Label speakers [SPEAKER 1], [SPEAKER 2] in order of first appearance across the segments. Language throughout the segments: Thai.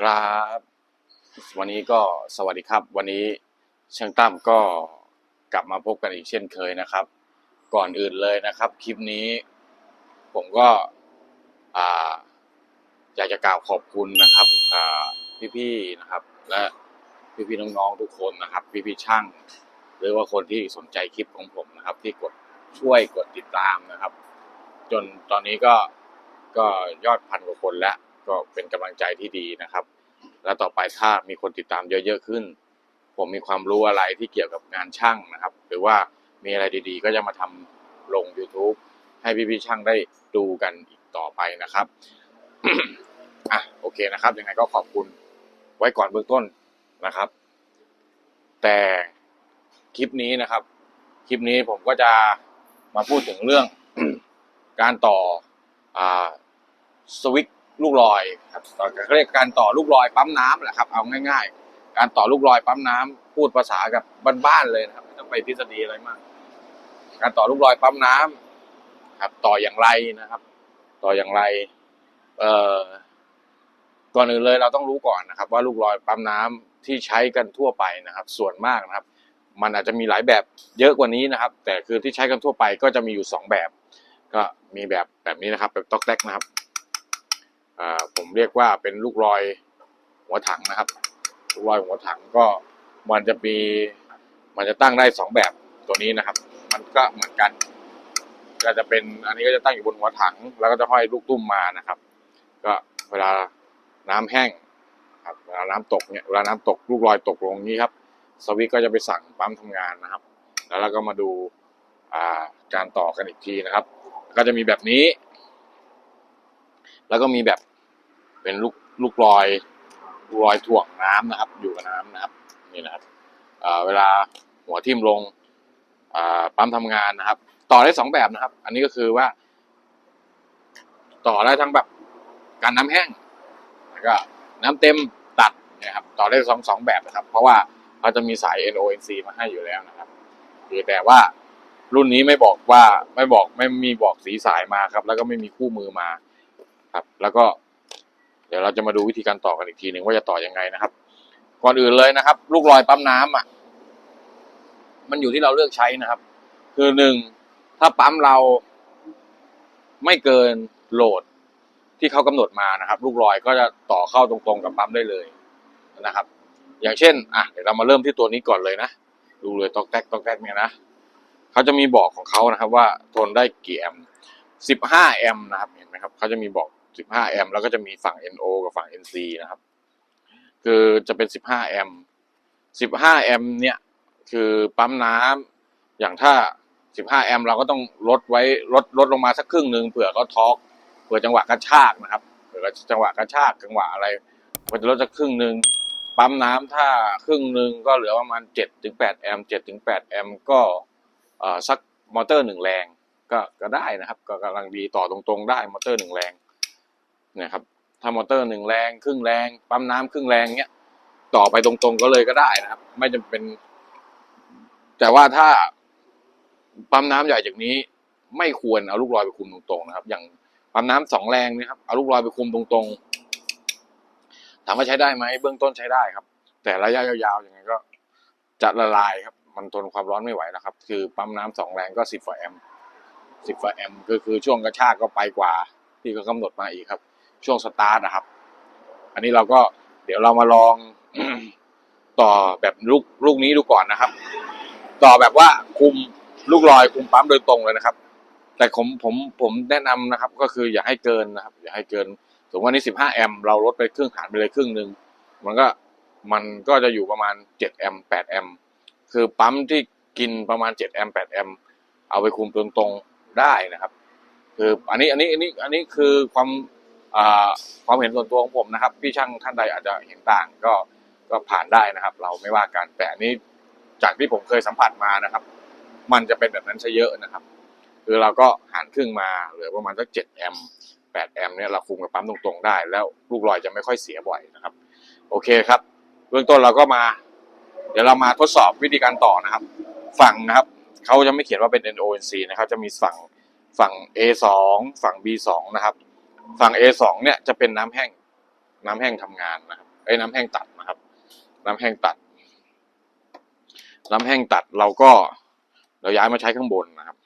[SPEAKER 1] ครับ วันนี้ก็สวัสดีครับ วันนี้ช่างตั้มก็กลับมาพบกันอีกเช่นเคยนะครับ ก่อนอื่นเลยนะครับ คลิปนี้ ผมก็อาอยากจะกล่าวขอบคุณนะครับพี่ๆนะครับ และพี่ๆน้องๆทุกคนนะครับ พี่ๆช่าง หรือว่าคนที่สนใจคลิปของผมนะครับ ที่กดช่วยกดติดตามนะครับ จนตอนนี้ก็ก็ยอดพันกว่าคนแล้ว ก็เป็นกำลังใจที่ดีนะครับ แล้วต่อไปถ้ามีคนติดตามเยอะๆขึ้น ผมมีความรู้อะไรที่เกี่ยวกับงานช่างนะครับ หรือว่ามีอะไรดีๆ ก็จะมาทำลง YouTube ให้พี่ๆช่างได้ดูกันอีกต่อไปนะครับอะโอเคนะครับ ยังไงก็ขอบคุณไว้ก่อนเบื้องต้นนะครับ แต่คลิปนี้นะครับ คลิปนี้ผมก็จะมาพูดถึงเรื่องการต่ออสวิต ลูกลอยครับเขาเรียกการต่อลูกลอยปั๊มน้ำแหละครับเอาง่าย ๆ การต่อลูกลอยปั๊มน้ำพูดภาษากับบ้านๆเลยนะครับไม่ต้องไปทฤษฎีอะไรมาก การต่อลูกลอยปั๊มน้ำครับ ต่ออย่างไรนะครับ ต่ออย่างไร เอ่อก่อนอื่นเลยเราต้องรู้ก่อนนะครับ ว่าลูกลอยปั๊มน้ำที่ใช้กันทั่วไปนะครับ ส่วนมากนะครับ มันอาจจะมีหลายแบบเยอะกว่านี้นะครับ แต่คือที่ใช้กันทั่วไปก็จะมีอยู่สองแบบ ก็มีแบบแบบนี้นะครับ แบบต๊อกแต๊กนะครับ ผมเรียกว่าเป็นลูกลอยหัวถังนะครับ ลูกลอยหัวถังก็มันจะมีมันจะตั้งได้สองแบบตัวนี้นะครับ มันก็เหมือนกัน ก็จะเป็นอันนี้ก็จะตั้งอยู่บนหัวถัง แล้วก็จะห้อยลูกตุ้มมานะครับ ก็เวลาน้ำแห้งครับเวลาน้ำตกเนี่ยเวลาน้ำตกลูกลอยตกลงนี้ครับ สวิตก็จะไปสั่งปั๊มทำงานนะครับ แล้วเราก็มาดูการต่อกันอีกทีนะครับ ก็จะมีแบบนี้ แล้วก็มีแบบเป็นลูกลูกลอยลอยถ่วงน้ำนะครับ อยู่กับน้ำนะครับนี่นะครับเวลาหัวทิ่มลงปั๊มทำงานนะครับ ต่อได้สองแบบนะครับ อันนี้ก็คือว่า ต่อได้ทั้งแบบการน้ำแห้งแล้วก็น้ำเต็มตัดนะครับต่อได้สองสองแบบนะครับ เพราะว่าเขาจะมีสาย NONC มาให้อยู่แล้วนะครับคือแต่ว่ารุ่นนี้ไม่บอกว่าไม่บอกไม่มีบอกสีสายมาครับ แล้วก็ไม่มีคู่มือมา ครับ แล้วก็เดี๋ยวเราจะมาดูวิธีการต่อกันอีกทีหนึ่งว่าจะต่อยังไงนะครับ ก่อนอื่นเลยนะครับ ลูกลอยปั๊มน้ำอะ มันอยู่ที่เราเลือกใช้นะครับ คือหนึ่งถ้าปั๊มเราไม่เกินโหลดที่เขากำหนดมานะครับ ลูกลอยก็จะต่อเข้าตรงๆกับปั๊มได้เลยนะครับ อย่างเช่นอะเดี๋ยวเรามาเริ่มที่ตัวนี้ก่อนเลยนะดูเลยตอกแตกตอกแตกเนี่ยนะเขาจะมีบอกของเขานะครับ ว่าทนได้กี่แอมป์สิบห้าแอมป์นะครับเห็นไหมครับเขาจะมีบอก สิบห้าแอมป์แล้วก็จะมีฝั่ง NO กับฝั่ง NC นะครับ คือจะเป็นสิบห้าแอมป์สิบห้าแอมป์เนี่ย คือปั๊มน้ำอย่างถ้าสิบห้าแอมป์เราก็ต้องลดไว้ลดลดลงมาสักครึ่งหนึ่งเผื่อเขาทอร์กเผื่อจังหวะกระชากนะครับเผื่อจังหวะกระชากจังหวะอะไรมันจะลดสักครึ่งหนึ่งปั๊มน้ำถ้าครึ่งหนึ่งก็เหลือประมาณเจ็ดถึงแปดแอมป์เจ็ดถึงแปดแอมป์ก็สักมอเตอร์หนึ่งแรงก็ก็ได้นะครับ ก็กำลังดีต่อตรงๆ ได้มอเตอร์หนึ่งแรง นะครับถ้ามอเตอร์หนึ่งแรงครึ่งแรงปั๊มน้ำครึ่งแรงเนี้ยต่อไปตรงๆก็เลยก็ได้นะครับ ไม่จำเป็น แต่ว่าถ้าปั๊มน้ำใหญ่จากนี้ ไม่ควรเอาลูกลอยไปคุมตรงๆนะครับ อย่างปั๊มน้ำสองแรงนะครับเอาลูกลอยไปคุมตรงๆถามว่าใช้ได้ไหมเบื้องต้นใช้ได้ครับ แต่ระยะยาวๆยังไงก็จะละลายครับ มันทนความร้อนไม่ไหวนะครับ คือปั๊มน้ำสองแรงก็สิบฝ่าแอมป์สิบฝ่าแอมป์ก็คือช่วงกระชากก็ไปกว่า ที่เขากำหนดมาอีกครับ ช่วงสตาร์ทนะครับ อันนี้เราก็เดี๋ยวเรามาลองต่อแบบลูกลูกนี้ดูก่อนนะครับ ต่อแบบว่าคุมลูกลอยคุมปั๊มโดยตรงเลยนะครับ แต่ผมผมผมแนะนำนะครับ ก็คืออย่าให้เกินนะครับ อย่าให้เกินสมมติว่านี่สิบห้าแอมป์เราลดไปครึ่งหารไปเลยครึ่งหนึ่งมันก็มันก็จะอยู่ประมาณเจ็ดแอมป์แปดแอมป์ คือปั๊มที่กินประมาณเจ็ดแอมป์แปดแอมป์ เอาไปคุมตรงตรงๆได้นะครับ คืออันนี้อันนี้อันนี้อันนี้คือความ ความเห็นส่วนตัวของผมนะครับ พี่ช่างท่านใดอาจจะเห็นต่างก็ก็ผ่านได้นะครับ เราไม่ว่ากันแต่อันนี้จากที่ผมเคยสัมผัสมานะครับ มันจะเป็นแบบนั้นซะเยอะนะครับ คือเราก็หารครึ่งมาเหลือประมาณสักเจ็ดแอมป์แปดแอมป์เนี่ยเราคุมกับปั๊มตรงๆได้ แล้วลูกลอยจะไม่ค่อยเสียบ่อยนะครับ โอเคครับ เบื้องต้นเราก็มา เดี๋ยวเรามาทดสอบวิธีการต่อนะครับ ฝั่งนะครับเขาจะไม่เขียนว่าเป็น NONC นะครับจะมีฝั่งฝั่ง A2 ฝั่ง B2 นะครับ ฝั่ง A2 เนี่ยจะเป็นน้ำแห้ง น้ำแห้งทำงานนะครับไอ้น้ำแห้งตัดนะครับ น้ำแห้งตัด น้ำแห้งตัดเราก็เราย้ายมาใช้ข้างบนนะครับ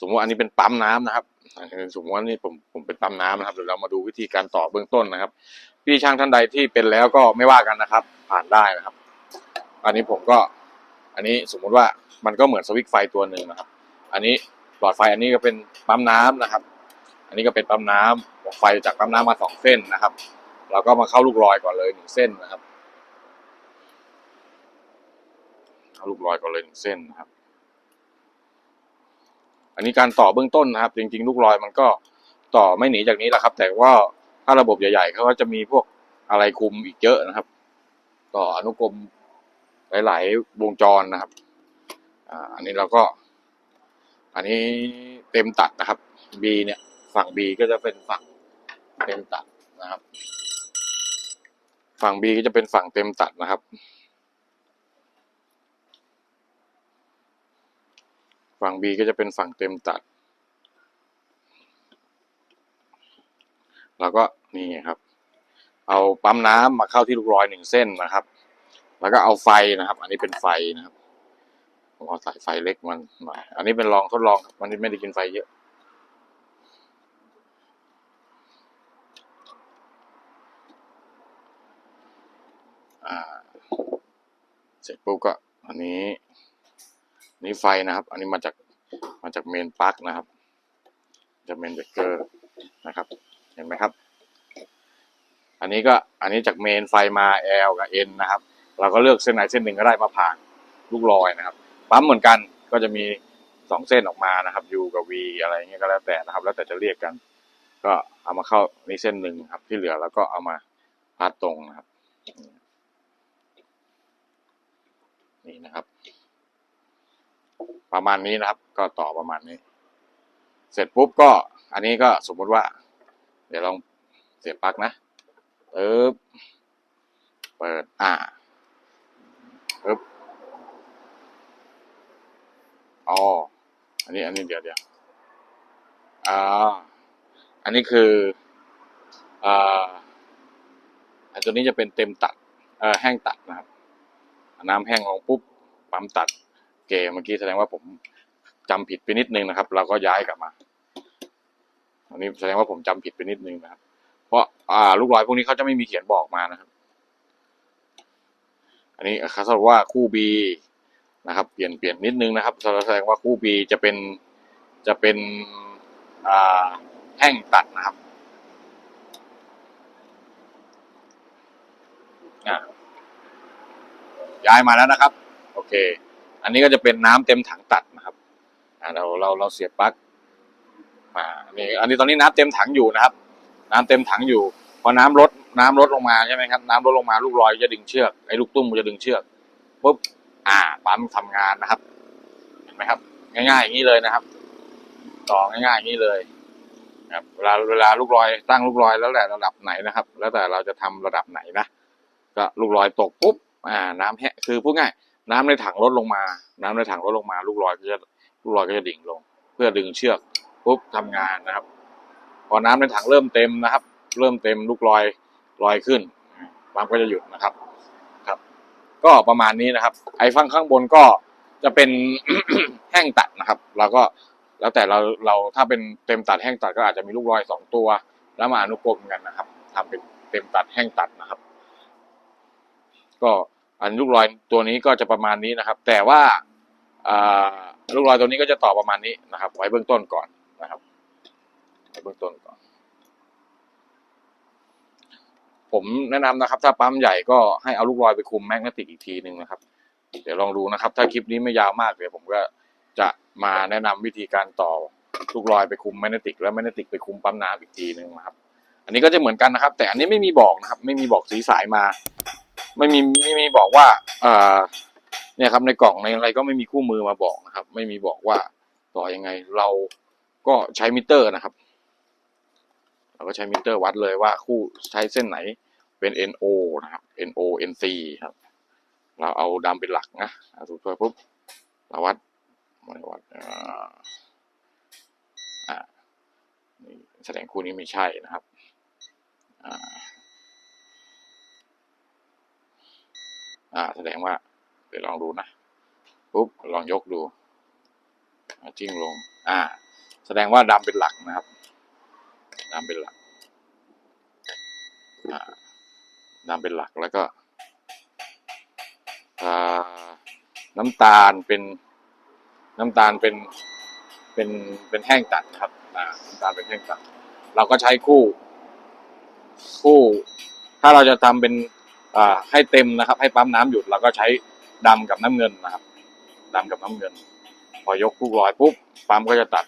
[SPEAKER 1] สมมติว่าอันนี้เป็นปั๊มน้ำนะครับสมมติว่านี่ผมผมเป็นปั๊มน้ำนะครับเดี๋ยวเรามาดูวิธีการต่อเบื้องต้นนะครับ พี่ช่างท่านใดที่เป็นแล้วก็ไม่ว่ากันนะครับ ผ่านได้นะครับ อันนี้ผมก็อันนี้สมมุติว่ามันก็เหมือนสวิตช์ไฟตัวหนึ่งนะครับ อันนี้หลอดไฟอันนี้ก็เป็นปั๊มน้ำนะครับ อันนี้ก็เป็นปั๊มน้ำบอกไฟจากปั๊มน้ำมาสองเส้นนะครับ เราก็มาเข้าลูกลอยก่อนเลยหนึ่งเส้นนะครับ เข้าลูกลอยก่อนเลยหนึ่งเส้นนะครับ อันนี้การต่อเบื้องต้นนะครับ จริง ๆ ลูกลอยมันก็ต่อไม่หนีจากนี้แหละครับ แต่ว่าถ้าระบบใหญ่ๆเขาก็จะมีพวกอะไรคุมอีกเยอะนะครับ ต่ออนุกรมหลาย ๆ วงจรนะครับอ่าอันนี้เราก็ อันนี้เต็มตัดนะครับ B เนี่ย ฝั่ง B ก็จะเป็นฝั่งเต็มตัดนะครับ ฝั่ง B ก็จะเป็นฝั่งเต็มตัดนะครับ ฝั่ง B ก็จะเป็นฝั่งเต็มตัด แล้วก็นี่ครับ เอาปั๊มน้ำมาเข้าที่ลูกลอยหนึ่งเส้นนะครับ แล้วก็เอาไฟนะครับ อันนี้เป็นไฟนะครับผมเอาสายไฟเล็กมันหน่อยอันนี้เป็นลองทดลองมันไม่ได้กินไฟเยอะ อ่า เสร็จปุ๊บก็อันนี้นี่ไฟนะครับ อันนี้มาจากมาจากเมนปลั๊กนะครับจากเมนเบรกเกอร์นะครับ เห็นไหมครับ อันนี้ก็อันนี้จากเมนไฟมา L กับ N นะครับ เราก็เลือกเส้นไหนเส้นหนึ่งก็ได้มาผ่านลูกลอยนะครับ ปั๊มเหมือนกันก็จะมีสองเส้นออกมานะครับ U กับ V อะไรเงี้ยก็แล้วแต่นะครับ แล้วแต่จะเรียกกัน ก็เอามาเข้านี่เส้นหนึ่งครับ ที่เหลือแล้วก็เอามาพัดตรงนะครับ นี่นะครับ ประมาณนี้นะครับ ก็ต่อประมาณนี้ เสร็จปุ๊บก็ อันนี้ก็สมมุติว่า เดี๋ยวลองเสียบปลั๊กนะปึ๊บเปิดอ่าปึ๊บอ๋ออันนี้อันนี้เดี๋ยวเดี๋ยวอ่าอันนี้คืออ่าอันตัวนี้จะเป็นเต็มตัดเอ่อแห้งตัดนะครับ น้ำแห้งลงปุ๊บปั๊มตัดเกเมื่อกี้แสดงว่าผมจำผิดไปนิดนึงนะครับ เราก็ย้ายกลับมา อันนี้แสดงว่าผมจำผิดไปนิดนึงนะครับ เพราะอ่าลูกลอยพวกนี้เขาจะไม่มีเขียนบอกมานะครับ อันนี้เขาสรุปว่าคู่ B นะครับ เปลี่ยนเปลี่ยนนิดนึงนะครับแสดงว่าคู่ B จะเป็นจะเป็นอ่าแห้งตัดนะครับอ่า ย้ายมาแล้วนะครับ โอเค อันนี้ก็จะเป็นน้ำเต็มถังตัดนะครับเราเราเราเสียบปลั๊กอ่าอันนี้อันนี้ตอนนี้น้ำเต็มถังอยู่นะครับ น้ำเต็มถังอยู่ พอน้ำลดน้ำลดลงมาใช่ไหมครับ น้ำลดลงมาลูกลอยจะดึงเชือกไอ้ลูกตุ้มมันจะดึงเชือกปุ๊บอ่าปั๊มทำงานนะครับ เห็นไหมครับ ง่ายๆอย่างนี้เลยนะครับ ต่อง่ายๆอย่างนี้เลยครับเวลาเวลาลูกลอยตั้งลูกลอยแล้วแต่ระดับไหนนะครับ แล้วแต่เราจะทำระดับไหนนะก็ลูกลอยตกปุ๊บ อ่าน้ำแห้งคือพูดง่ายน้ำในถังลดลงมา น้ำในถังลดลงมา ลูกลอยก็จะลูกลอยก็จะดิ่งลง เพื่อดึงเชือกปุ๊บทำงานนะครับ พอน้ำในถังเริ่มเต็มนะครับ เริ่มเต็มลูกลอยลอยขึ้นปั๊มก็จะหยุดนะครับครับ ก็ประมาณนี้นะครับ ไอ้ฟังข้างบนก็จะเป็นแห้งตัดนะครับเราก็แล้วแต่เราเราถ้าเป็นเต็มตัดแห้งตัดก็อาจจะมีลูกลอยสองตัว แล้วมาอนุกรมกันนะครับทำเป็นเต็มตัดแห้งตัดนะครับ ก็อันลูกลอยตัวนี้ก็จะประมาณนี้นะครับ แต่ว่าลูกลอยตัวนี้ก็จะต่อประมาณนี้นะครับ ไว้เบื้องต้นก่อนนะครับไว้เบื้องต้นก่อน ผมแนะนำนะครับ ถ้าปั๊มใหญ่ก็ให้เอาลูกลอยไปคุมแมกเนติกอีกทีหนึ่งนะครับ เดี๋ยวลองดูนะครับ ถ้าคลิปนี้ไม่ยาวมากเดี๋ยวผมก็จะมาแนะนำวิธีการต่อลูกลอยไปคุมแมกเนติก แล้วแมกเนติกไปคุมปั๊มน้ำอีกทีหนึ่งนะครับ อันนี้ก็จะเหมือนกันนะครับ แต่อันนี้ไม่มีบอกนะครับ ไม่มีบอกสีสายมา ไม่มีไม่มีบอกว่าเอ่อเนี่ยครับในกล่องในอะไรก็ไม่มีคู่มือมาบอกนะครับ ไม่มีบอกว่าต่อยังไง เราก็ใช้มิเตอร์นะครับ เราก็ใช้มิเตอร์วัดเลยว่าคู่ใช้เส้นไหนเป็น NO นะครับ NO NC ครับ เราเอาดำเป็นหลักนะเอาถูตัวปุ๊บเราวัดไม่วัดอ่าอ่าแสดงคู่นี้ไม่ใช่นะครับ อ่า อ่า แสดงว่าเดี๋ยวลองดูนะ ปุ๊บ ลองยกดูจิ้งลง อ่า แสดงว่าดำเป็นหลักนะครับดำเป็นหลักอ่าดำเป็นหลักแล้วก็น้ำตาลเป็นน้ำตาลเป็นเป็นเป็นแห้งตัดครับน้ำตาลเป็นแห้งตัด เราก็ใช้คู่ คู่ ถ้าเราจะทำเป็น ให้เต็มนะครับ ให้ปั๊มน้ำหยุดเราก็ใช้ดำกับน้ำเงินนะครับดำกับน้ำเงิน พอยกลูกลอยปุ๊บปั๊มก็จะตัด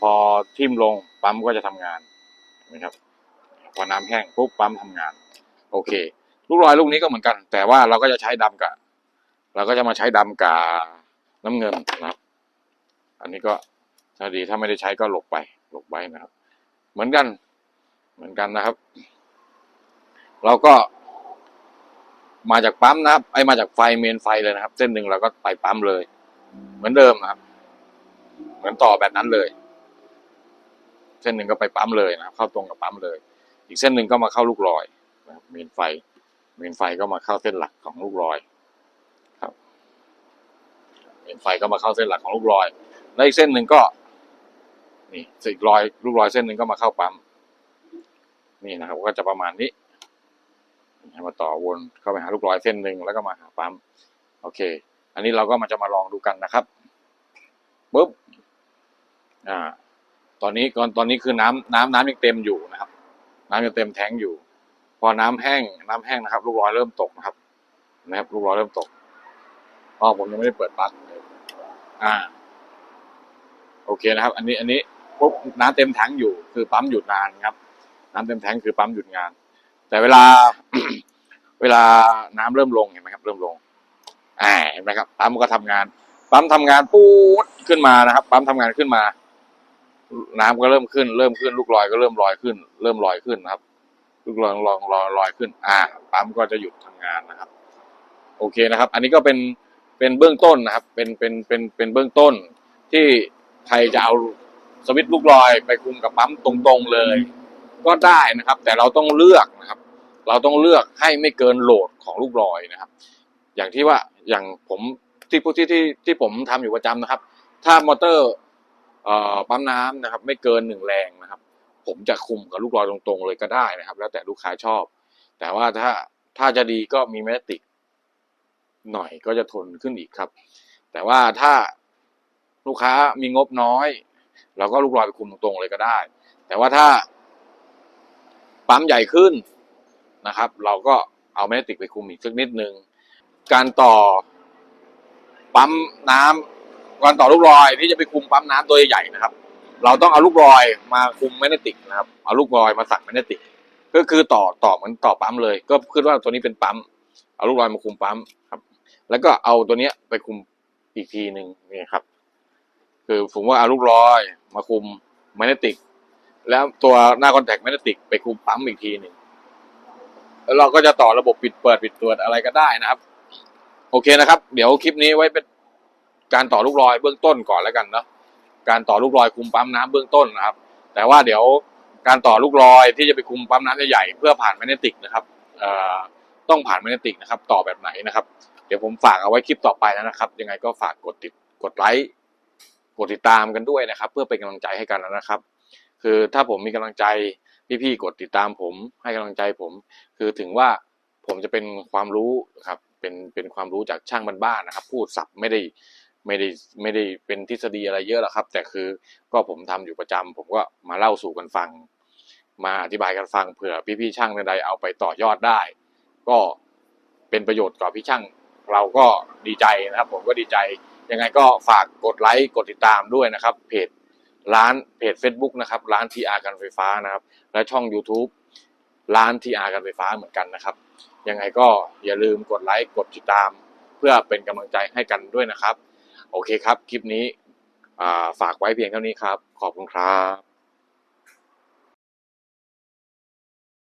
[SPEAKER 1] พอทิ่มลงปั๊มก็จะทำงานนะครับ พอน้ำแห้งปุ๊บปั๊มทำงาน โอเค ลูกลอยลูกนี้ก็เหมือนกัน แต่ว่าเราก็จะใช้ดำกับเราก็จะมาใช้ดำกับน้ำเงินนะครับ อันนี้ก็ถ้าดีถ้าไม่ได้ใช้ก็หลบไปหลบไปนะครับ เหมือนกันเหมือนกันนะครับ เราก็ มาจากปั๊มนะครับ ไอ้มาจากไฟเมนไฟเลยนะครับ เส้นหนึ่งเราก็ไปปั๊มเลย เหมือนเดิมนะครับ เหมือนต่อแบบนั้นเลย เส้นหนึ่งก็ไปปั๊มเลยนะครับ เข้าตรงกับปั๊มเลย อีกเส้นหนึ่งก็มาเข้าลูกลอยนะครับเมนไฟ เมนไฟก็มาเข้าเส้นหลักของลูกลอยครับ เมนไฟก็มาเข้าเส้นหลักของลูกลอย แล้วอีกเส้นหนึ่งก็ นี่อีกรอย ลูกลอยเส้นหนึ่งก็มาเข้าปั๊มนี่นะครับ ก็จะประมาณนี้ ให้มาต่อวนเข้าไปหาลูกลอยเส้นหนึ่งแล้วก็มาหาปั๊มโอเค อันนี้เราก็มาจะมาลองดูกันนะครับปุ๊บอ่า ตอนนี้ก่อนตอนนี้คือน้ำน้ำน้ำยังเต็มอยู่นะครับ น้ำยังเต็มแทงอยู่ พอน้ำแห้ง น้ำแห้งนะครับ ลูกลอยเริ่มตกนะครับนะครับ ลูกลอยเริ่มตกอ๋อผมยังไม่ได้เปิดปลั๊กอ่า โอเคนะครับ อันนี้อันนี้ปุ๊บน้ำเต็มแทงอยู่ คือปั๊มหยุดนานครับ น้ำเต็มแทงคือปั๊มหยุดงาน แต่เวลา เวลาน้ำเริ่มลงเห็นไหมครับ เริ่มลงอ่าเห็นไหมครับปั๊มก็ทำงาน ปั๊มทำงานปูดขึ้นมานะครับ ปั๊มทำงานขึ้นมา น้ำก็เริ่มขึ้น เริ่มขึ้น ลูกลอยก็เริ่มลอยขึ้น เริ่มลอยขึ้นนะครับ ลูกลอยลอยลอยลอยขึ้น อ่า ปั๊มก็จะหยุดทำงานนะครับ โอเคนะครับ อันนี้ก็เป็นเป็นเบื้องต้นนะครับ เป็นเป็นเป็นเป็นเบื้องต้นที่ใครจะเอาสวิตช์ลูกลอยไปคุมกับปั๊มตรงๆเลย ก็ได้นะครับ แต่เราต้องเลือกนะครับ เราต้องเลือกให้ไม่เกินโหลดของลูกลอยนะครับ อย่างที่ว่าอย่างผมที่ที่ที่ที่ผมทำอยู่ประจำนะครับ ถ้ามอเตอร์ปั๊มน้ำนะครับ ไม่เกินหนึ่งแรงนะครับ ผมจะคุมกับลูกลอยตรงๆเลยก็ได้นะครับ แล้วแต่ลูกค้าชอบ แต่ว่าถ้าถ้าจะดีก็มีแมกติกหน่อยก็จะทนขึ้นอีกครับ แต่ว่าถ้าลูกค้ามีงบน้อยเราก็ลูกลอยไปคุมตรงๆเลยก็ได้ แต่ว่าถ้าปั๊มใหญ่ขึ้น นะครับ เราก็เอาแมกติกไปคุมอีกสักนิดนึง การต่อปั๊มน้ำการต่อลูกลอยที่จะไปคุมปั๊มน้ำตัวใหญ่ๆนะครับ เราต้องเอาลูกลอยมาคุมแมกติกนะครับ เอาลูกลอยมาสั่งแมกติก ก็คือต่อต่อเหมือนต่อปั๊มเลย ก็คิดว่าตัวนี้เป็นปั๊ม เอาลูกลอยมาคุมปั๊มครับ แล้วก็เอาตัวเนี้ยไปคุมอีกทีหนึ่งนี่ครับ คือผมว่าเอาลูกลอยมาคุมแมกติก แล้วตัวหน้าคอนแทคแมกติกไปคุมปั๊มอีกทีหนึ่ง แล้วเราก็จะต่อระบบปิดเปิดปิดตรวจอะไรก็ได้นะครับ โอเคนะครับ เดี๋ยวคลิปนี้ไว้เป็นการต่อลูกลอยเบื้องต้นก่อนแล้วกันเนาะการต่อลูกลอยคุมปั๊มน้ำเบื้องต้นนะครับ แต่ว่าเดี๋ยวการต่อลูกลอยที่จะไปคุมปั๊มน้ำใหญ่ๆเพื่อผ่านแมกเนติกนะครับต้องผ่านแมกเนติกนะครับ ต่อแบบไหนนะครับ เดี๋ยวผมฝากเอาไว้คลิปต่อไปแล้วนะครับ ยังไงก็ฝากกดติดกดไลค์กดติดตามกันด้วยนะครับ เพื่อเป็นกำลังใจให้กันนะครับ คือถ้าผมมีกำลังใจ พี่ๆกดติดตามผมให้กำลังใจผม คือถึงว่าผมจะเป็นความรู้ครับเป็นเป็นความรู้จากช่างบ้านๆนะครับ พูดสับไม่ได้ไม่ได้ไม่ได้เป็นทฤษฎีอะไรเยอะหรอกครับ แต่คือก็ผมทำอยู่ประจำผมก็มาเล่าสู่กันฟัง มาอธิบายกันฟังเผื่อพี่ๆช่างใดๆเอาไปต่อยอดได้ ก็เป็นประโยชน์กับพี่ช่างเราก็ดีใจนะครับ ผมก็ดีใจยังไงก็ฝากกดไลค์กดติดตามด้วยนะครับ เพจ ร้านเพจ Facebook นะครับ ร้าน TR การไฟฟ้านะครับ และช่อง YouTube ร้าน TR การไฟฟ้าเหมือนกันนะครับ ยังไงก็อย่าลืมกดไลค์กดติดตาม เพื่อเป็นกำลังใจให้กันด้วยนะครับ โอเคครับ คลิปนี้ฝากไว้เพียงเท่านี้ครับ ขอบคุณครับ